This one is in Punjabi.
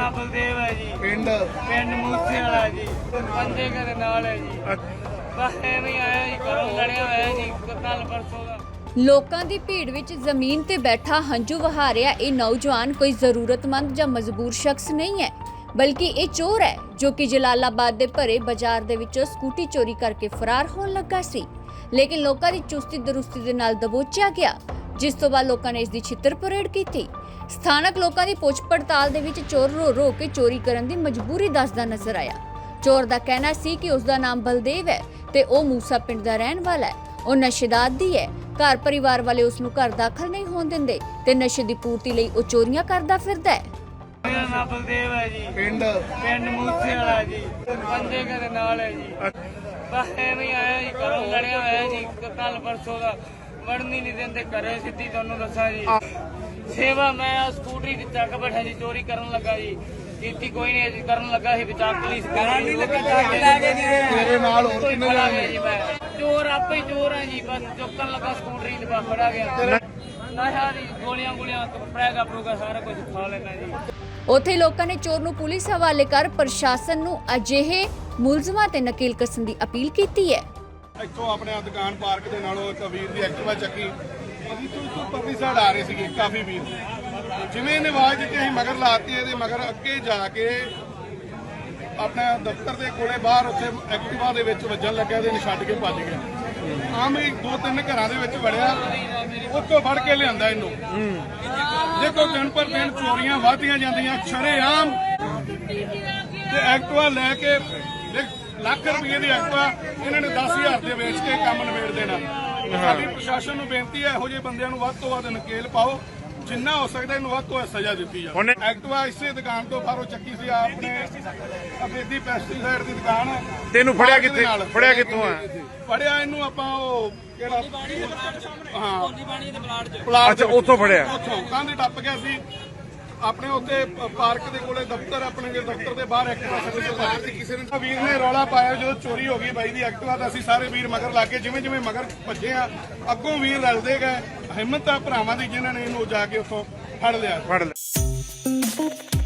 ਨਾਮ ਬਲਦੇਵ ਹੈ ਜੀ। ਪਿੰਡ? ਪਿੰਡ ਮੂਸੇ ਵਾਲਾ ਜੀ। ਪੰਜੇ ਘਰ ਨਾਲ ਹੈ ਜੀ। ਬਸ ਐਵੇਂ ਹੀ ਆਇਆ ਜੀ ਘਰੋਂ ਲੜਿਆ ਹੋਇਆ ਜੀ ਕੱਲ ਪਰਸੋਂ ਦਾ। ਲੋਕਾਂ ਦੀ ਭੀੜ ਵਿੱਚ ਜ਼ਮੀਨ ਤੇ ਬੈਠਾ ਹੰਝੂ ਵਹਾ ਰਿਹਾ ਇਹ ਨੌਜਵਾਨ ਕੋਈ ਜ਼ਰੂਰਤਮੰਦ ਜਾਂ ਮਜਬੂਰ ਸ਼ਖਸ ਨਹੀਂ ਹੈ ਬਲਕਿ ਇਹ ਚੋਰ ਹੈ ਜੋ ਕਿ ਜਲਾਲਾਬਾਦ ਦੇ ਭਰੇ ਬਾਜ਼ਾਰ ਦੇ ਵਿੱਚੋਂ ਸਕੂਟੀ ਚੋਰੀ ਕਰਕੇ ਫਰਾਰ ਹੋਣ ਲੱਗਾ ਸੀ। ਲੇਕਿਨ ਲੋਕਾਂ ਦੀ ਚੁਸਤੀ ਦਰੁਸਤੀ ਦੇ ਨਾਲ ਦਬੋਚਿਆ ਗਿਆ ਜਿਸ ਤੋਂ ਬਾਅਦ ਲੋਕਾਂ ਨੇ ਇਸ ਦੀ ਛਿੱਤਰ ਪਰੇਡ ਕੀਤੀ। ਸਥਾਨਕ ਲੋਕਾਂ ਦੀ ਪੁੱਛ ਪੜਤਾਲ ਦੇ ਵਿੱਚ ਚੋਰ ਰੋ ਰੋ ਕੇ ਚੋਰੀ ਕਰਨ ਦੀ ਮਜਬੂਰੀ ਦੱਸਦਾ ਨਜ਼ਰ ਆਇਆ। ਚੋਰ ਦਾ ਕਹਿਣਾ ਸੀ ਕਿ ਉਸ ਦਾ ਨਾਮ ਬਲਦੇਵ ਹੈ ਤੇ ਉਹ ਮੂਸਾ ਪਿੰਡ ਦਾ ਰਹਿਣ ਵਾਲਾ ਹੈ। ਉਹ ਨਸ਼ੇਦਾਰ ਦੀ ਹੈ। ਘਰ ਪਰਿਵਾਰ ਵਾਲੇ ਉਸ ਨੂੰ ਘਰ ਦਾਖਲ ਨਹੀਂ ਹੋਣ ਦਿੰਦੇ ਤੇ ਨਸ਼ੇ ਦੀ ਪੂਰਤੀ ਲਈ ਉਹ ਚੋਰੀਆਂ ਕਰਦਾ ਫਿਰਦਾ ਹੈ। ਮੇਰਾ ਨਾਮ ਬਲਦੇਵ ਹੈ ਜੀ। ਪਿੰਡ? ਪਿੰਡ ਮੂਸੇ ਵਾਲਾ ਜੀ। ਪੰਜੇ ਘਰ ਨਾਲ ਹੈ ਜੀ। ਬਸ ਐਵੇਂ ਹੀ ਆਇਆ ਜੀ ਘਰੋਂ ਲੜਿਆ ਹੋਇਆ ਜੀ। ਕੱਲ ਪਰਸੋਂ ਦਾ ਵੜਨ ਹੀ ਨਹੀਂ ਦਿੰਦੇ ਘਰੇ ਸਿੱਧੀ ਤੁਹਾਨੂੰ ਦੱਸਾਂ ਜੀ। ਸੇਵਾ ਮੈਂ ਆ ਸਕੂਟਰੀ ਤੇ ਚੱਕ ਬੈਠਾ ਜੀ ਚੋਰੀ ਕਰਨ ਲੱਗਾ ਜੀ। ਕੀਤੀ ਕੋਈ ਨਹੀਂ ਜੀ ਕਰਨ ਲੱਗਾ ਸੀ ਵਿਚਾਰ ਪੁਲਿਸ ਕਰੀ ਲੈ ਕੇ ਜੀ। ਤੇਰੇ ਨਾਲ ਹੋਰ ਕਿੰਨੇ ਜਾਣੇ? ਗਿਆ ਜੀ ਮੈਂ। ਚੋਰ ਆਪੇ ਹੀ ਚੋਰ ਹੈ ਜੀ ਬਸ ਚੁੱਕਣ ਲੱਗਾ ਸਕੂਟਰੀ ਤੇ ਬਸ ਫੜਾ ਗਿਆ। ਨਸ਼ਾ ਦੀ ਗੋਲੀਆਂ ਗੋਲੀਆਂ ਪ੍ਰੈਗਾ ਪ੍ਰੋਗਾ ਸਾਰਾ ਕੁਝ ਖਾ ਲੈਣਾ ਜੀ। ਉੱਥੇ ਲੋਕਾਂ ਨੇ ਚੋਰ ਨੂੰ ਪੁਲਿਸ ਹਵਾਲੇ ਕਰ ਪ੍ਰਸ਼ਾਸਨ ਨੂੰ ਅਜਿਹੇ ਮੁਲਜ਼ਮਾਂ ਤੇ ਨਕੇਲ ਕਸਣ ਦੀ ਅਪੀਲ ਕੀਤੀ ਹੈ। ਇੱਥੋਂ ਆਪਣੇ ਦੁਕਾਨ ਪਾਰਕ ਦੇ ਨਾਲੋਂ ਇੱਕ ਵੀਰ ਦੀ ਐਕਟਿਵਾ ਚੱਕੀ। ਅਸੀਂ ਤੋਂ ਤੋਂ ਪਰਲੀ ਸਾਈਡ ਆ ਰਹੇ ਸੀਗੇ, ਕਾਫੀ ਵੀਰ। ਜਿਵੇਂ ਇਹਨੇ ਆਵਾਜ਼ ਦਿੱਤੀ, ਅਸੀਂ ਮਗਰ ਲਾਤੀ ਇਹਦੇ ਮਗਰ ਅੱਗੇ ਜਾ ਕੇ ਆਪਣੇ ਦਫ਼ਤਰ ਦੇ ਕੋਲੇ ਬਾਹਰ ਉੱਥੇ ਐਕਟਿਵਾ ਦੇ ਵਿੱਚ ਵੱਜਣ ਲੱਗਿਆ ਤੇ ਛੱਡ ਕੇ ਭੱਜ ਗਿਆ। ਆਮ ਹੀ ਦੋ ਤਿੰਨ ਘਰਾਂ ਦੇ ਵਿੱਚ ਵੜਿਆ, ਉੱਥੋਂ ਫੜ ਕੇ ਲਿਆਂਦਾ ਇਹਨੂੰ। ਦੇਖੋ, ਦਿਨ ਪਰ ਦਿਨ ਚੋਰੀਆਂ ਵਧਦੀਆਂ ਜਾਂਦੀਆਂ, ਸ਼ਰੇਆਮ। ਤੇ ਐਕਟਿਵਾ ਲੈ ਕੇ ਲੱਖ ਰੁਪਏ ਦੀ ਐਕਟਿਵਾ, ਇਹਨਾਂ ਨੇ 10000 ਦੇ ਵੇਚ ਕੇ ਕੰਮ ਨਿਬੇੜ ਦੇਣਾ। ਸਾਡੀ ਪ੍ਰਸ਼ਾਸਨ ਨੂੰ ਬੇਨਤੀ ਹੈ ਇਹੋ ਜਿਹੇ ਬੰਦਿਆਂ ਨੂੰ ਵੱਧ ਤੋਂ ਵੱਧ ਨਕੇਲ ਪਾਓ ਜਿੰਨਾ ਹੋ ਸਕਦਾ ਇਹਨੂੰ ਵੱਧ ਤੋਂ ਵੱਧ ਸਜ਼ਾ ਦਿੱਤੀ ਜਾਵੇ। ਐਕਟਿਵਾ ਇਸੇ ਦੁਕਾਨ ਤੋਂ ਬਾਹਰੋਂ ਚੱਕੀ ਸੀ ਆਪਣੇ ਅਬੇਦੀ ਪੈਸਟੀਸਾਈਡ ਦੀ ਦੁਕਾਨ। ਹੈ ਤੈਨੂੰ ਫੜਿਆ ਕਿੱਥੇ? ਨਾਲ। ਫੜਿਆ ਕਿੱਥੋਂ ਆ? ਫੜਿਆ ਇਹਨੂੰ ਆਪਾਂ ਉਹ ਕਿਹੜਾ? ਹਾਂ। ਪਲਾਟ ਅੱਛਾ ਉੱਥੋਂ ਫੜਿਆ। ਉੱਥੋਂ ਕੰਧ ਟੱਪ ਗਿਆ ਸੀ। ਆਪਣੇ ਉੱਤੇ ਪਾਰਕ ਦੇ ਕੋਲੇ ਦਫ਼ਤਰ, ਆਪਣੇ ਦੇ ਦਫ਼ਤਰ ਦੇ ਬਾਹਰ ਐਕਟਿਵਾ ਸਾਡੇ ਬਾਹਰ ਸੀ, ਕਿਸੇ ਨੇ ਵੀਰ ਨੇ ਰੌਲਾ ਪਾਇਆ ਜਦੋਂ ਚੋਰੀ ਹੋ ਗਈ ਬਾਈ ਦੀ ਐਕਟਿਵਾ ਤਾਂ ਅਸੀਂ ਸਾਰੇ ਵੀਰ ਮਗਰ ਲੱਗ ਕੇ ਜਿਵੇਂ ਜਿਵੇਂ ਮਗਰ ਭੱਜੇ ਆ, ਅੱਗੋਂ ਵੀਰ ਰਲਦੇ ਗਏ, ਹਿੰਮਤ ਆ ਭਰਾਵਾਂ ਦੀ ਜਿਨ੍ਹਾਂ ਨੇ ਇਹਨੂੰ ਜਾ ਕੇ ਉੱਥੋਂ ਫੜ ਲਿਆ। ਫੜ ਲਿਆ।